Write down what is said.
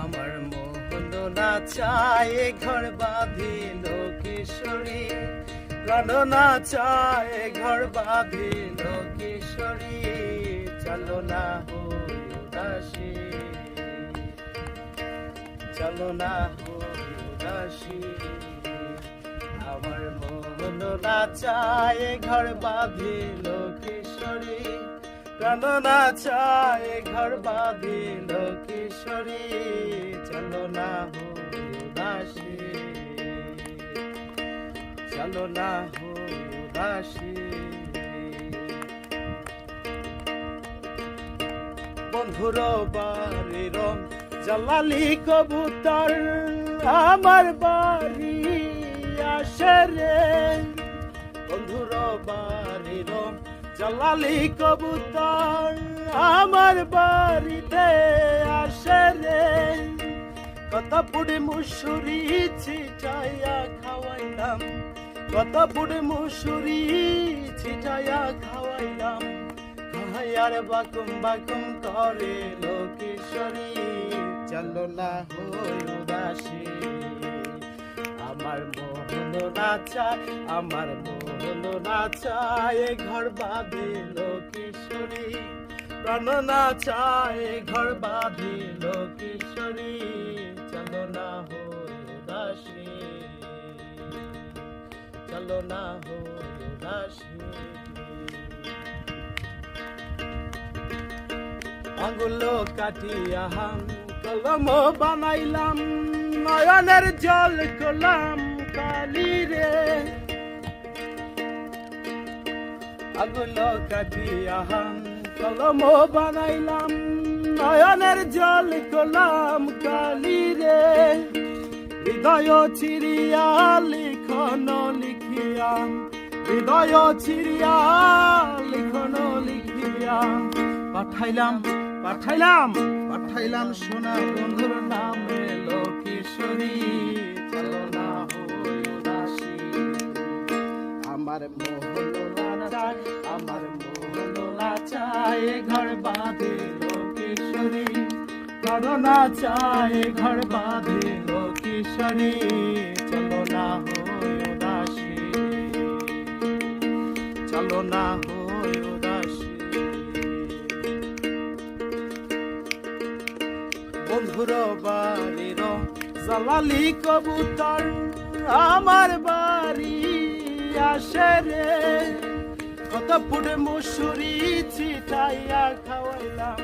আমার মোহন নাচায় ঘর বাঁধিল কিশোরী প্রাণ নাচায় ঘর বাঁধিল কিশোরী চলো না হই উদাসী। চলো না হই উদাসী। আমার মোহন নাচায় ঘর বাঁধিল কিশোরী প্রাণ নাচায় ঘর বাঁধিল কিশোরী চলো না হই উদাসী। চলো না হই উদাসী। বন্ধুর বাড়ির জালালি কবুতর, আমার বাড়ি আসে রে। বন্ধুর বাড়ির জালালি কবুতর আমার বাড়িতে আসে কত পুড়ে মুসুরি ছিটাইয়া খাওয়াইলাম। কত পুড়ে মুসুরি ছিটাইয়া খাওয়াইলাম। খাইয়ার বাকুম বাকুম করে লোকেশ্বরী চলো না হই উদাসী। আমার মোহন নাচায় আমার মোহন নাচায় ঘর বাঁধে লোকেশ্বরী প্রাণ নাচায় ঘর বাঁধে লোকেশ্বরী চলো না হই উদাসী। চলো না হই উদাসী। আঙ্গুলো কাটিয়া হাম কলম বানাইলাম, নয়নের জল কলাম কালি রে। আগুলো কাটিয়া হাম কলম বানাইলাম, নয়নের জল কলাম কালি রে। হৃদয় চিরিয়া লিখন লিখিয়া, হৃদয় চিরিয়া লিখন লিখিয়া। পাঠাইলাম পাঠাইলাম পাঠাইলাম সোনা বন্ধুর নামে চলো না হই উদাসী আমার মোহন আমার মোহন নাচায় ঘর বাঁধে লোকেশ্বরী। করোনা চায় ঘর বাঁধে লোকেশ্বরী। চলো না হই উদাসী। চলো না হই উদাসী। বন্ধুর বাড়ির জালালি কবুতর আমার বাড়ি আসে রে। ফুটে মুসুরি ছিটাইয়া খাওয়াইলাম।